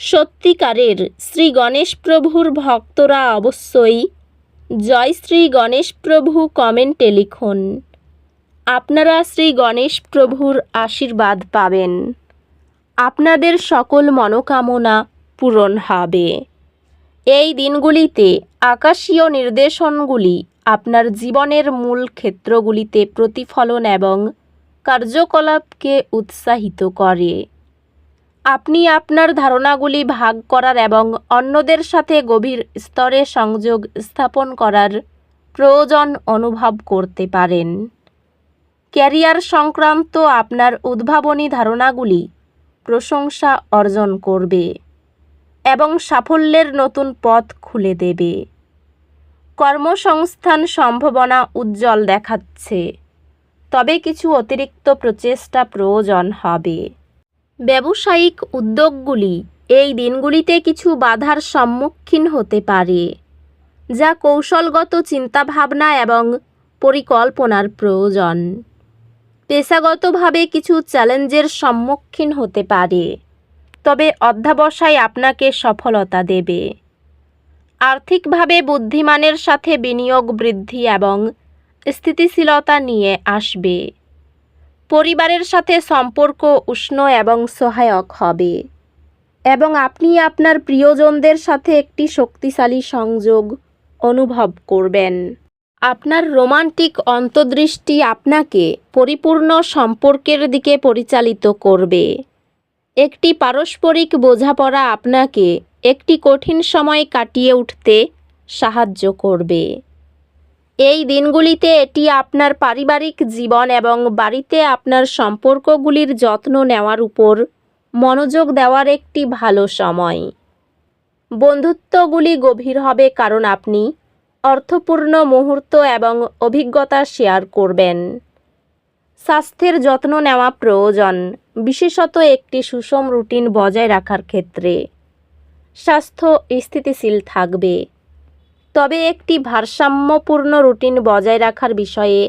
সত্যিকারের শ্রী গণেশ প্রভুর ভক্তরা অবশ্যই জয় শ্রী গণেশ প্রভু কমেন্টে লিখুন। আপনারা শ্রী গণেশ প্রভুর আশীর্বাদ পাবেন। আপনাদের সকল মনোকামনা পূরণ হবে। এই দিনগুলিতে আকাশীয় নির্দেশনগুলি আপনার জীবনের মূল ক্ষেত্রগুলিতে প্রতিফলন এবং কার্যকলাপকে উৎসাহিত করে। আপনি আপনার ধারণাগুলি ভাগ করার এবং অন্যদের সাথে গভীর স্তরে সংযোগ স্থাপন করার প্রয়োজন অনুভব করতে পারেন। ক্যারিয়ার সংক্রান্ত আপনার উদ্ভাবনী ধারণাগুলি প্রশংসা অর্জন করবে এবং সাফল্যের নতুন পথ খুলে দেবে। কর্মসংস্থান সম্ভাবনা উজ্জ্বল দেখাচ্ছে, তবে কিছু অতিরিক্ত প্রচেষ্টা প্রয়োজন হবে। ব্যবসায়িক উদ্যোগগুলি এই দিনগুলিতে কিছু বাধার সম্মুখীন হতে পারে, যা কৌশলগত চিন্তাভাবনা এবং পরিকল্পনার প্রয়োজন। পেশাগতভাবে কিছু চ্যালেঞ্জের সম্মুখীন হতে পারে, তবে অধ্যাবসায় আপনাকে সফলতা দেবে। আর্থিকভাবে বুদ্ধিমানের সাথে বিনিয়োগ বৃদ্ধি এবং স্থিতিশীলতা নিয়ে আসবে। পরিবারের সাথে সম্পর্ক উষ্ণ এবং সহায়ক হবে। এবং আপনি আপনার প্রিয়জনদের সাথে একটি শক্তিশালী সংযোগ অনুভব করবেন। আপনার রোমান্টিক অন্তর্দৃষ্টি আপনাকে পরিপূর্ণ সম্পর্কের দিকে পরিচালিত করবে। একটি পারস্পরিক বোঝাপড়া আপনাকে একটি কঠিন সময় কাটিয়ে উঠতে সাহায্য করবে। এই দিনগুলিতে এটি আপনার পারিবারিক জীবন এবং বাড়িতে আপনার সম্পর্কগুলির যত্ন নেওয়ার উপর মনোযোগ দেওয়ার একটি ভালো সময়। বন্ধুত্বগুলি গভীর হবে কারণ আপনি অর্থপূর্ণ মুহূর্ত এবং অভিজ্ঞতা শেয়ার করবেন। স্বাস্থ্যের যত্ন নেওয়া প্রয়োজন, বিশেষত একটি সুষম রুটিন বজায় রাখার ক্ষেত্রে। স্বাস্থ্য স্থিতিশীল থাকবে। তবে একটি ভারসাম্যপূর্ণ রুটিন বজায় রাখার বিষয়ে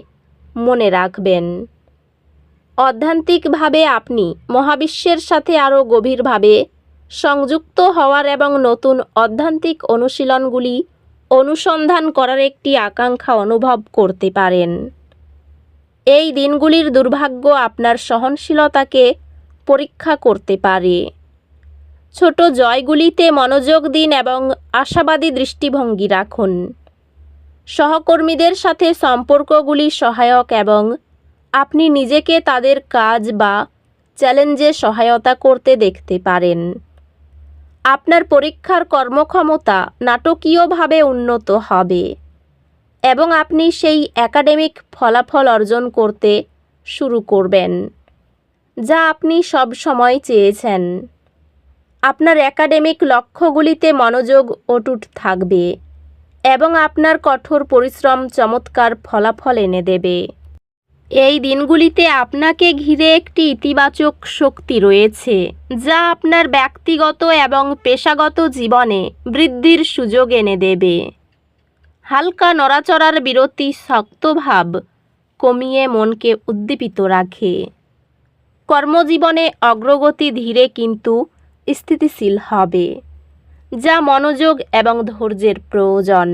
মনে রাখবেন। অধ্যান্তিকভাবে আপনি মহাবিশ্বের সাথে আরও গভীরভাবে সংযুক্ত হওয়ার এবং নতুন অধ্যান্তিক অনুশীলনগুলি অনুসন্ধান করার একটি আকাঙ্ক্ষা অনুভব করতে পারেন। এই দিনগুলির দুর্ভাগ্য আপনার সহনশীলতাকে পরীক্ষা করতে পারে। ছোট জয়গুলিতে মনোযোগ দিন এবং আশাবাদী দৃষ্টিভঙ্গি রাখুন। সহকর্মীদের সাথে সম্পর্কগুলি সহায়ক এবং আপনি নিজেকে তাদের কাজ বা চ্যালেঞ্জে সহায়তা করতে দেখতে পারেন। আপনার পরীক্ষার কর্মক্ষমতা নাটকীয়ভাবে উন্নত হবে এবং আপনি সেই একাডেমিক ফলাফল অর্জন করতে শুরু করবেন, যা আপনি সব সময় চেয়েছেন। আপনার একাডেমিক লক্ষ্যগুলিতে মনোযোগ অটুট থাকবে এবং আপনার কঠোর পরিশ্রম চমৎকার ফলাফল এনে দেবে। এই দিনগুলিতে আপনাকে ঘিরে একটি ইতিবাচক শক্তি রয়েছে, যা আপনার ব্যক্তিগত এবং পেশাগত জীবনে বৃদ্ধির সুযোগ এনে দেবে। হালকা নড়াচড়ার বিরতি শক্তভাব কমিয়ে মনকে উদ্দীপিত রাখে। কর্মজীবনে অগ্রগতি ধীরে কিন্তু স্থিতিশীল হবে, যা মনোযোগ এবং ধৈর্যের প্রয়োজন।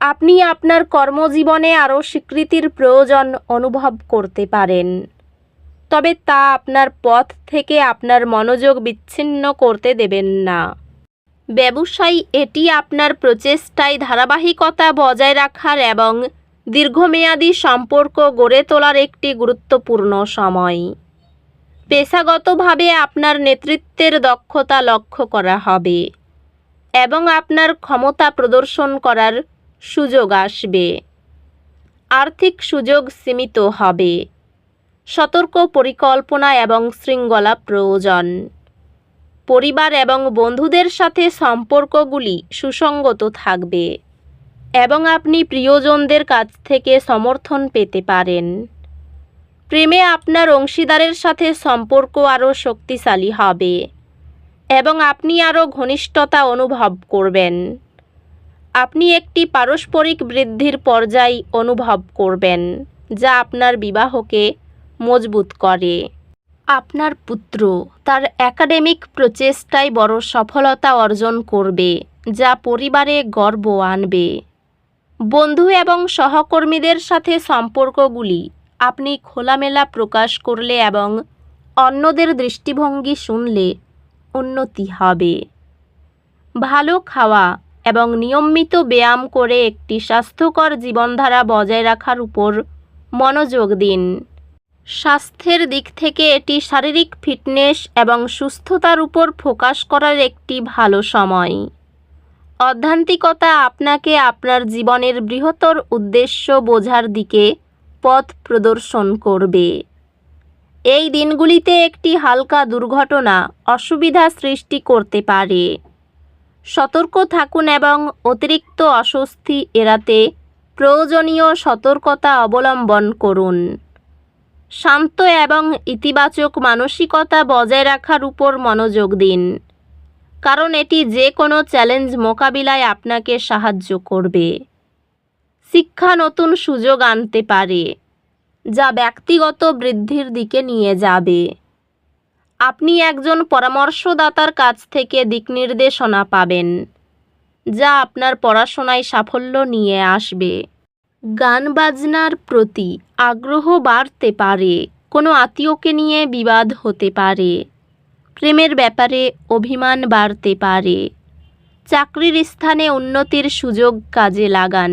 আপনি আপনার কর্মজীবনে আরও স্বীকৃতির প্রয়োজন অনুভব করতে পারেন, তবে তা আপনার পথ থেকে আপনার মনোযোগ বিচ্ছিন্ন করতে দেবেন না। ব্যবসায়ী, এটি আপনার প্রচেষ্টায় ধারাবাহিকতা বজায় রাখার এবং দীর্ঘমেয়াদী সম্পর্ক গড়ে তোলার একটি গুরুত্বপূর্ণ সময়। পেশাগতভাবে আপনার নেতৃত্বের দক্ষতা লক্ষ্য করা হবে এবং আপনার ক্ষমতা প্রদর্শন করার সুযোগ আসবে। আর্থিক সুযোগ সীমিত হবে। সতর্ক পরিকল্পনা এবং শৃঙ্খলা প্রয়োজন। পরিবার এবং বন্ধুদের সাথে সম্পর্কগুলি সুসঙ্গত থাকবে এবং আপনি প্রিয়জনদের কাছ থেকে সমর্থন পেতে পারেন। প্রেমে আপনার অংশীদারের সাথে সম্পর্ক আরও শক্তিশালী হবে এবং আপনি আরও ঘনিষ্ঠতা অনুভব করবেন। আপনি একটি পারস্পরিক বৃদ্ধির পর্যায় অনুভব করবেন, যা আপনার বিবাহকে মজবুত করে। আপনার পুত্র তার একাডেমিক প্রচেষ্টায় বড় সফলতা অর্জন করবে, যা পরিবারে গর্ব আনবে। বন্ধু এবং সহকর্মীদের সাথে সম্পর্কগুলি আপনি খোলামেলা প্রকাশ করলে এবং অন্যদের দৃষ্টিভঙ্গি শুনলে উন্নতি হবে। ভালো খাওয়া এবং নিয়মিত ব্যায়াম করে একটি স্বাস্থ্যকর জীবনধারা বজায় রাখার উপর মনোযোগ দিন। স্বাস্থ্যের দিক থেকে এটি শারীরিক ফিটনেস এবং সুস্থতার উপর ফোকাস করার একটি ভালো সময়। অধ্যান্তিকতা আপনাকে আপনার জীবনের বৃহত্তর উদ্দেশ্য বোঝার দিকে পথ প্রদর্শন করবে। এই দিনগুলিতে একটি হালকা দুর্ঘটনা অসুবিধা সৃষ্টি করতে পারে। সতর্ক থাকুন এবং অতিরিক্ত অস্বস্তি এড়াতে প্রয়োজনীয় সতর্কতা অবলম্বন করুন। শান্ত এবং ইতিবাচক মানসিকতা বজায় রাখার উপর মনোযোগ দিন, কারণ এটি যে কোনো চ্যালেঞ্জ মোকাবিলায় আপনাকে সাহায্য করবে। শিক্ষা নতুন সুযোগ আনতে পারে, যা ব্যক্তিগত বৃদ্ধির দিকে নিয়ে যাবে। আপনি একজন পরামর্শদাতার কাছ থেকে দিকনির্দেশনা পাবেন, যা আপনার পড়াশোনায় সাফল্য নিয়ে আসবে। গান বাজনার প্রতি আগ্রহ বাড়তে পারে, কোনো আত্মীয়কে নিয়ে বিবাদ হতে পারে, প্রেমের ব্যাপারে অভিমান বাড়তে পারে, চাকরির স্থানে উন্নতির সুযোগ কাজে লাগান।